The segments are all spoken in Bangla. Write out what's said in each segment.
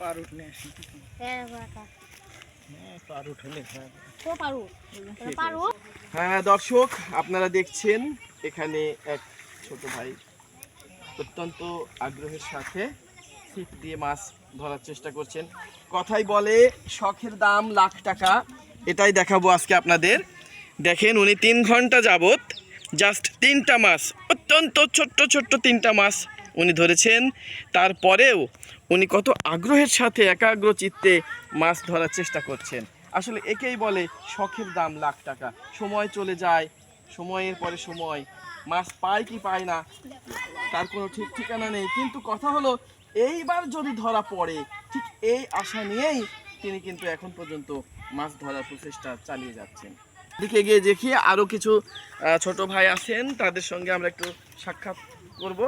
পার উঠলে। হ্যাঁ বাটা হ্যাঁ পার উঠলে তো পারু পারু হ্যাঁ দর্শক আপনারা দেখছেন এখানে এক ছোট ভাই অত্যন্ত আগ্রহের সাথে ছিপ দিয়ে মাছ ধরার চেষ্টা করছেন। কথাই বলে শখের দাম লাখ টাকা এটাই দেখাবো আজকে আপনাদের। দেখেন উনি তিন ঘণ্টা যাবত জাস্ট তিনটা মাছ অত্যন্ত ছোট্ট ছোট্ট তিনটা মাছ উনি ধরেছেন। তারপরেও উনি কত আগ্রহের সাথে একাগ্র চিত্তে মাছ ধরার চেষ্টা করছেন। আসলে একেই বলে শখের দাম লাখ টাকা। সময় চলে যায়, সময়ের পরে সময়। মাছ পায় কি পায় না, তার কোনো ঠিক ঠিকানা নেই। কিন্তু কথা হলো, এইবার যদি ধরা পড়ে, ঠিক এই আশা নিয়েই তিনি কিন্তু এখন পর্যন্ত মাছ ধরার প্রচেষ্টা চালিয়ে যাচ্ছেন। দিকে গিয়ে দেখি আরও কিছু ছোট ভাই আছেন। তাদের সঙ্গে আমরা একটু সাক্ষাৎ করব।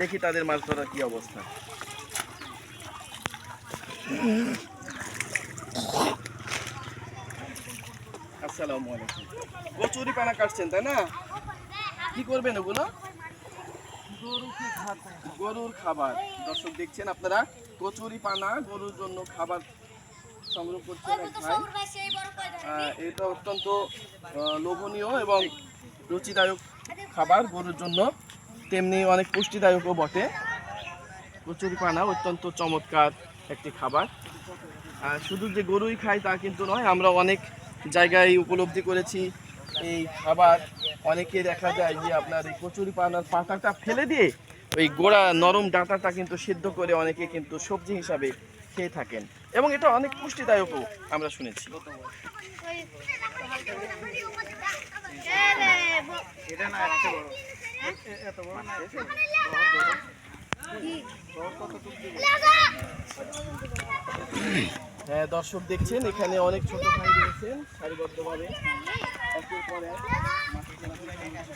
দেখি তাদের মাছ ধরার কি অবস্থা। আসসালামু আলাইকুম। কচুরি পানা কাটছেন, তাই না? কি করবেন ওগুলো? গরুর খাবার। দর্শক দেখছেন আপনারা, কচুরি পানা গরুর জন্য খাবার সংগ্রহ করছেন এক এটা অত্যন্ত লোভনীয় এবং রুচিদায়ক খাবার গরুর জন্য। তেমনি অনেক পুষ্টিদায়কও বটে। কচুরি পানা অত্যন্ত চমৎকার একটি খাবার। আর শুধু যে গরুই খায় তা কিন্তু নয়, আমরা অনেক জায়গায় উপলব্ধি করেছি এই খাবার। অনেকে দেখা যায় যে আপনার এই কচুরি পানার পাতাটা ফেলে দিয়ে ওই গোড়া নরম ডাঁটাটা কিন্তু সিদ্ধ করে অনেকে কিন্তু সবজি হিসাবে খেয়ে থাকেন। এবং এটা অনেক পুষ্টিদায়কও, আমরা শুনেছি। হ্যাঁ দর্শক দেখছেন, এখানে অনেক ছোট ভাই রয়েছেন, সারিবদ্ধভাবে। একের পর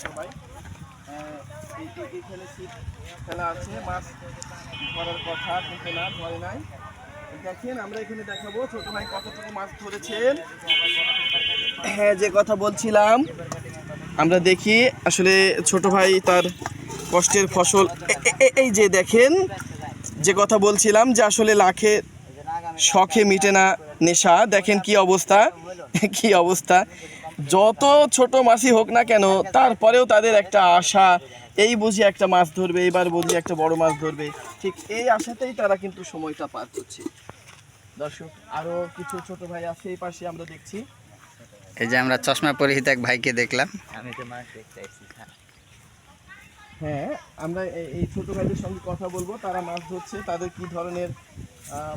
সবাই। এখানে ছিপ খেলা আছে মাছ ধরার কথা কিন্তু না, ধরে নাই। হ্যাঁ যে কথা বলছিলাম, আমরা দেখি আসলে ছোট ভাই তার কষ্টের ফসল। এই যে দেখেন, যে কথা বলছিলাম যে আসলে লাখে শখে মিটে না নেশা। দেখেন কি অবস্থা কি অবস্থা। যত ছোট মাছই হোক না কেন, তারপরেও তাদের একটা আশা এই বুঝি একটা মাছ ধরবে এবার বুঝি একটা বড় মাছ ধরবে। ঠিক এই আশাতেই তারা কিন্তু সময়টা পার করছে। দর্শক আরও কিছু ছোট ভাই আছে এই পাশে আমরা দেখছি। এই যে আমরা চশমা পরিহিত এক ভাইকে দেখলাম। আমি তো মাছ দেখতে আসছি হ্যাঁ আমরা এই ছোট ভাইদের সঙ্গে কথা বলব। তারা মাছ ধরছে তাদের কি ধরনের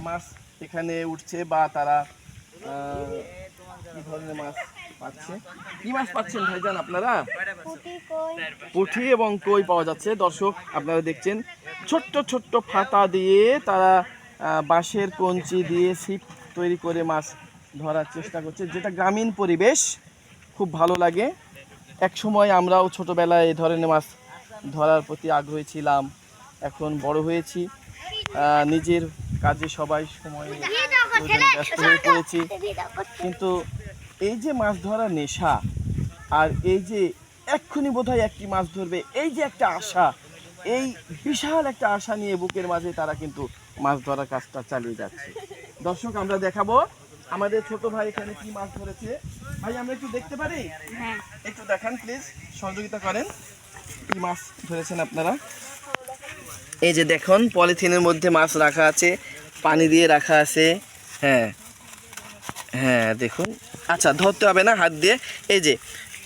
মাছ এখানে উঠছে বা তারা কি ধরনের মাছ পাচ্ছে। কি মাছ পাচ্ছেন ভাইজান আপনারা? পুটি এবং কই পাওয়া যাচ্ছে? দর্শক আপনারা দেখছেন ছোট্ট ছোট্ট ফাতা দিয়ে তারা বাঁশের কঞ্চি দিয়ে ছিপ তৈরি করে মাছ ধরার চেষ্টা করছে যেটা গ্রামীণ পরিবেশ খুব ভালো লাগে। এক সময় আমরাও ছোটবেলায় এই ধরনের মাছ ধরার প্রতি আগ্রহী ছিলাম এখন বড় হয়েছি। নিজের কাজে সবাই সময় ব্যস্ত হয়ে পড়েছি। কিন্তু এই যে মাছ ধরা নেশা আর এই যে এক্ষুনি বোধহয় একটি মাছ ধরবে এই যে একটা আশা এই বিশাল একটা আশা নিয়ে বুকের মাঝে তারা কিন্তু মাছ ধরার কাজটা চালিয়ে যাচ্ছে। দর্শক আমরা দেখাবো আমাদের ছোট ভাই এখানে কি মাছ ধরেছে। ভাই আমরা একটু দেখতে পারি? হ্যাঁ। একটু দেখান প্লিজ সহযোগিতা করেন। কি মাছ ধরেছেন আপনারা? এই যে দেখুন পলিথিনের মধ্যে মাছ রাখা আছে পানি দিয়ে রাখা আছে। হ্যাঁ। হ্যাঁ দেখুন। আচ্ছা ধরতে হবে না হাত দিয়ে। এই যে,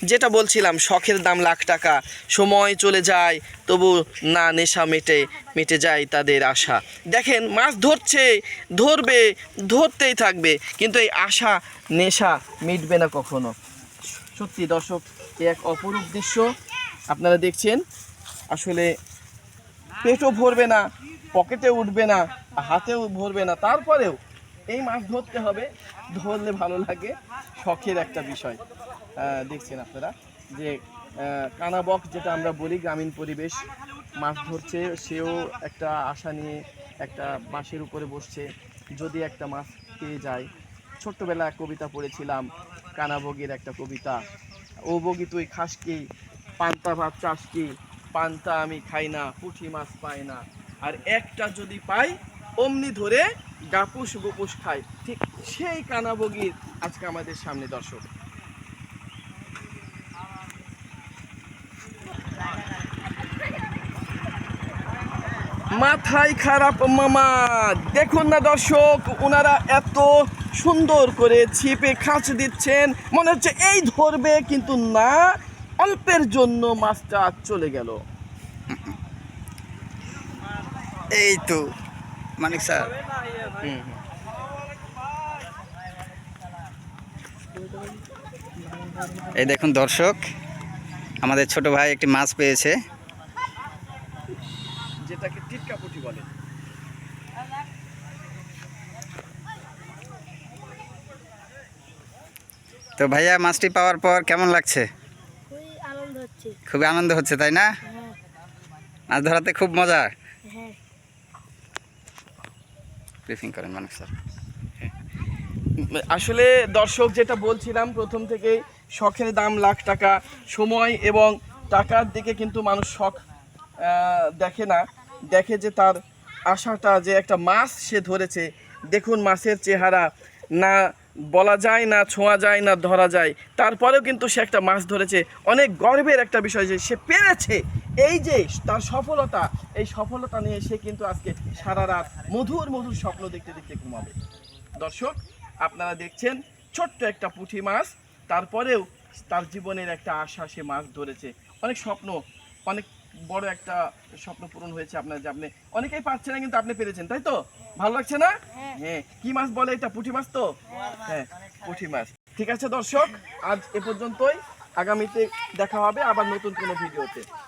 যেটা বলছিলাম, শখের দাম লাখ টাকা, সময় চলে যায়, তবু না নেশা মেটে মেটে যায় তাদের আশা। দেখেন, মাছ ধরছে, ধরবে, ধরতেই থাকবে, কিন্তু এই আশা, নেশা মিটবে না কখনো। সত্যি দর্শক এক অপরূপ দৃশ্য আপনারা দেখছেন। আসলে পেটও ভরবে না, পকেটে উঠবে না, হাতেও ভরবে না, তারপরেও এই মাছ ধরতে হবে। ধরলে ভালো লাগে, শখের একটা বিষয়। দেখছেন আপনারা যে কানাবক যেটা আমরা বলি গ্রামীণ পরিবেশ, মাছ ধরছে, সেও একটা আশা নিয়ে একটা বাঁশের উপরে বসছে, যদি একটা মাছ পেয়ে যায়। ছোট্টবেলায় এক কবিতা পড়েছিলাম, কানাবগের একটা কবিতা, ও বগি তুই খাস কি? পান্তা ভাত চাস কি? পান্তা আমি খাই না, পুঁটি মাছ পাই না। আর একটা যদি পাই, অমনি ধরে গাপুস গুপুস খায়। ঠিক সেই কানাবগির আজকে আমাদের সামনে দর্শক। মাথায় খারাপ মামা। দেখুন না দর্শক ওনারা এত সুন্দর করে ছিপে খাঁচ দিচ্ছেন। মনে হচ্ছে এই ধরবে, কিন্তু না, অল্পের জন্য মাছটা চলে গেল। এই তো। মানিক স্যার। এই দেখুন দর্শক আমাদের ছোট ভাই একটি মাছ পেয়েছে। যেটাকে টিটকা পুঁটি বলে। তো ভাইয়া মাছটি পাওয়ার পর কেমন লাগছে? খুবই আনন্দ হচ্ছে। খুবই আনন্দ হচ্ছে তাই না? হ্যাঁ। মাছ ধরাতে খুব মজা হ্যাঁ ব্রিফিং করেন মানিক স্যার। আসলে দর্শক যেটা বলছিলাম, প্রথম থেকেই শখের দাম লাখ টাকা, সময় এবং টাকার দিকে কিন্তু মানুষ শখ দেখে না। দেখে যে তার আশাটা যে একটা মাছ সে ধরেছে, দেখুন মাছের চেহারা, না বলা যায়, না ছোঁয়া যায়, না ধরা যায়। তারপরেও কিন্তু সে একটা মাছ ধরেছে। অনেক গর্বের একটা বিষয় যে সে পেরেছে এই যে তার সফলতা এই সফলতা নিয়ে সে কিন্তু আজকে সারা রাত মধুর মধুর স্বপ্ন দেখতে দেখতে ঘুমাবে। দর্শক আপনারা দেখছেন ছোট্ট একটা পুঁটি মাছ তারপরেও তার জীবনের একটা আশা সে মাছ ধরেছে। অনেক স্বপ্ন অনেক বড় একটা স্বপ্ন পূরণ হয়েছে আপনার যে আপনি অনেকেই পাচ্ছে না কিন্তু আপনি পেরেছেন তাই তো? ভালো লাগছে না? হ্যাঁ। হ্যাঁ কি মাছ বলে এটা পুঁটি মাছ তো? হ্যাঁ পুঁটি মাছ। ঠিক আছে দর্শক আজ এ পর্যন্তই। আগামীতে দেখা হবে আবার নতুন কোনো ভিডিওতে।